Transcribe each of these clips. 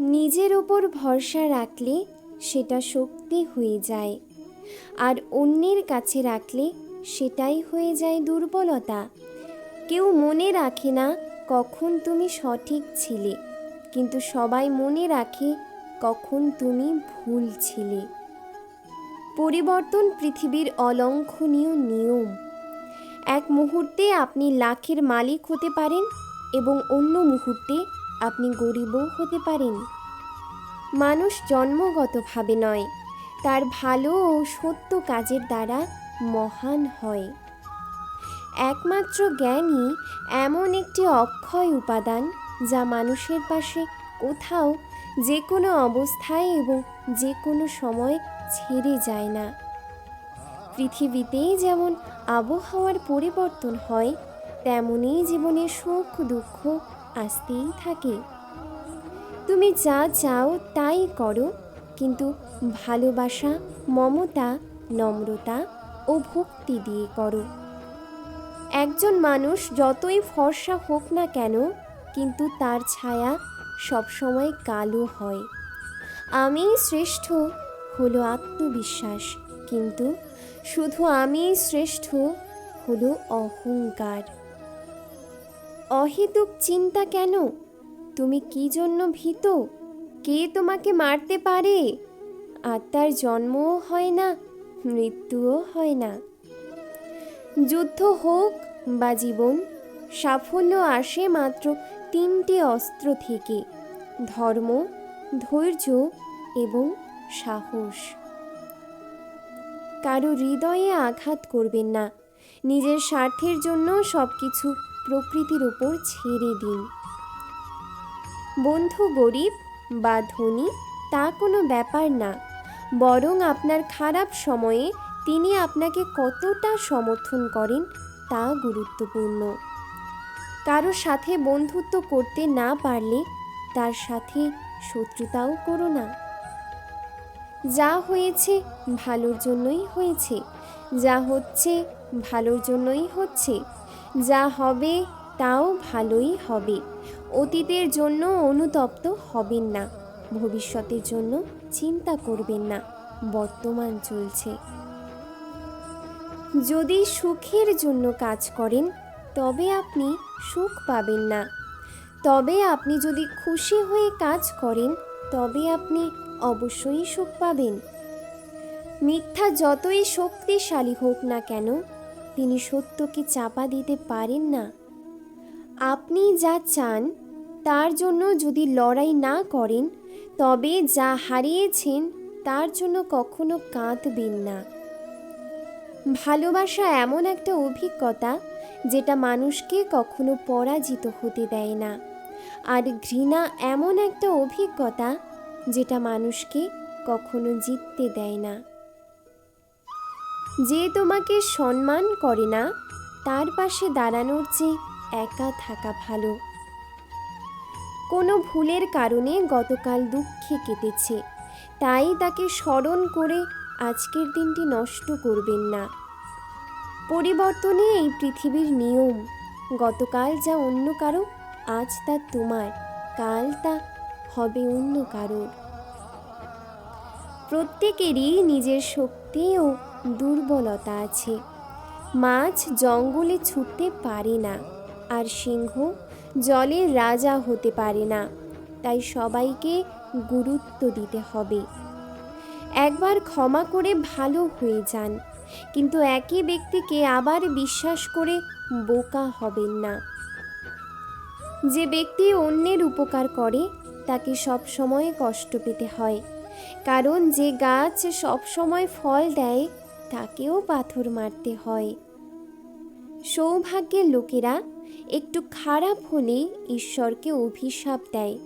নিজের ওপর ভরসা রাখলে সেটা শক্তি হয়ে যায়। আর অন্যের কাছে রাখলে সেটাই হয়ে যায় দুর্বলতা। কেউ মনে রাখে না কখন তুমি সঠিক ছিলে, কিন্তু সবাই মনে রাখে কখন তুমি ভুল ছিলে। পরিবর্তন পৃথিবীর অলঙ্ঘনীয় নিয়ম। এক মুহূর্তে আপনি লাখের মালিক হতে পারেন এবং অন্য মুহূর্তে আপনি গরিবও হতে পারেন। মানুষ জন্মগতভাবে নয়, তার ভালো ও সত্য কাজের দ্বারা মহান হয়। একমাত্র জ্ঞানই এমন একটি অক্ষয় উপাদান যা মানুষের পাশে কোথাও যে কোনো অবস্থায় এবং যে কোনো সময় ছেড়ে যায় না। পৃথিবীতেই যেমন আবহাওয়ার পরিবর্তন হয় তেমনই জীবনে সুখ দুঃখ আসতেই থাকে। তুমি যা চাও তাই করো, কিন্তু ভালোবাসা, মমতা, নম্রতা ও ভক্তি দিয়ে করো। একজন মানুষ যতই ফর্সা হোক না কেন, কিন্তু তার ছায়া সবসময় কালো হয়। আমি শ্রেষ্ঠ হলো আত্মবিশ্বাস, কিন্তু শুধু আমি শ্রেষ্ঠ হলো অহংকার। অহেতুক চিন্তা কেন? তুমি কি জন্য ভীত? কে তোমাকে মারতে পারে? আত্মার জন্মও হয় না, মৃত্যুও হয় না। যুদ্ধ হোক বা জীবন, সাফল্য আসে মাত্র তিনটে অস্ত্র থেকে, ধর্ম, ধৈর্য এবং সাহস। কারও হৃদয়ে আঘাত করবেন না, নিজের স্বার্থের জন্য সব কিছু প্রকৃতির ওপর ছেড়ে দিন। বন্ধু গরিব বা ধনী, তা কোনো ব্যাপার না। বরং আপনার খারাপ সময়ে তিনি আপনাকে কতটা সমর্থন করেন তা গুরুত্বপূর্ণ। কারও সাথে বন্ধুত্ব করতে না পারলে তার সাথে শত্রুতাও করো না। যা হয়েছে ভালোর জন্যই হয়েছে, যা হচ্ছে ভালোর জন্যই হচ্ছে। যা হবে তাও ভালোই হবে। অতীতের জন্য অনুতপ্ত হবেন না। ভবিষ্যতের জন্য চিন্তা করবেন না। বর্তমান চলছে। যদি সুখের জন্য কাজ করেন, তবে আপনি সুখ পাবেন না। তবে আপনি যদি খুশি হয়ে কাজ করেন, তবে আপনি অবশ্যই সুখ পাবেন। মিথ্যা যতই শক্তিশালী হোক না কেন তিনি সত্যকে চাপা দিতে পারেন না। আপনি যা চান, তার জন্য যদি লড়াই না করেন, তবে যা হারিয়েছেন, তার জন্য কখনো কাঁদবেন না। ভালোবাসা এমন একটা অভিজ্ঞতা, যেটা মানুষকে কখনো পরাজিত হতে দেয় না। আর ঘৃণা এমন একটা অভিজ্ঞতা, যেটা মানুষকে কখনো জিততে দেয় না। যে তোমাকে সম্মান করে না, তার পাশে দাঁড়ানোর চেয়ে একা থাকা ভালো। কোনো ভুলের কারণে গতকাল দুঃখে কেটেছে, তাই তাকে স্মরণ করে আজকের দিনটি নষ্ট করবেন না। পরিবর্তনে এই পৃথিবীর নিয়ম, গতকাল যা অন্য কারও, আজ তা তোমার, কাল তা হবে অন্য কারোর। প্রত্যেকেরই নিজের শক্তি ও দুর্বলতা আছে। মাছ জঙ্গলে ছুটতে পারে না আর সিংহ জলের রাজা হতে পারে না, তাই সবাইকে গুরুত্ব দিতে হবে। একবার ক্ষমা করে ভালো হয়ে যান, কিন্তু একই ব্যক্তিকে আবার বিশ্বাস করে বোকা হবেন না। যে ব্যক্তি অন্যের উপকার করে, তাকে সব সময় কষ্ট পেতে হয়, কারণ যে গাছ সব সময় ফল দেয় তাকেও পাথর মারতে হয়। সৌভাগ্যের লোকেরা একটু খারাপ হলে ঈশ্বরকে অভিশাপ দেয়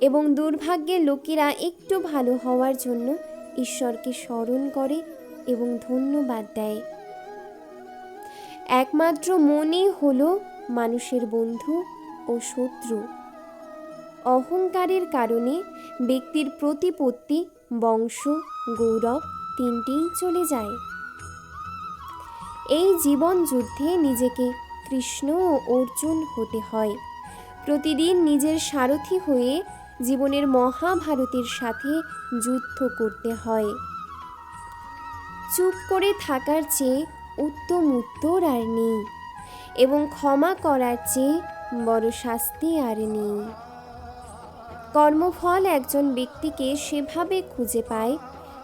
এবং দুর্ভাগ্যের লোকেরা একটু ভালো হওয়ার জন্য ঈশ্বরকে স্মরণ করে এবং ধন্যবাদ দেয়। একমাত্র মনই হলো মানুষের বন্ধু ও শত্রু। অহংকারের কারণে ব্যক্তির প্রতিপত্তি বংশ, গৌরব তিনটিই চলে যায়। এই জীবন যুদ্ধে নিজেকে কৃষ্ণ ও অর্জুন হতে হয়। প্রতিদিন নিজের সারথি হয়ে জীবনের মহাভারতের সাথে যুদ্ধ করতে হয়। চুপ করে থাকার চেয়ে উত্তম উত্তর আর নেই এবং ক্ষমা করার চেয়ে বড় শাস্তি আর নেই। কর্মফল একজন ব্যক্তিকে সেভাবে খুঁজে পায়,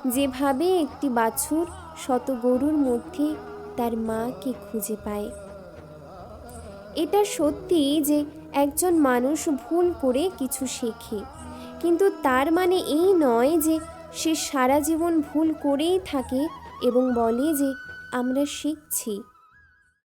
যেভাবে একটি বাছুর শত গরুর মধ্যে তার মাকে খুঁজে পায়। এটা সত্যি যে একজন মানুষ ভুল করে কিছু শেখে, কিন্তু তার মানে এই নয় যে সে সারা জীবন ভুল করেই থাকে এবং বলে যে আমরা শিখছি।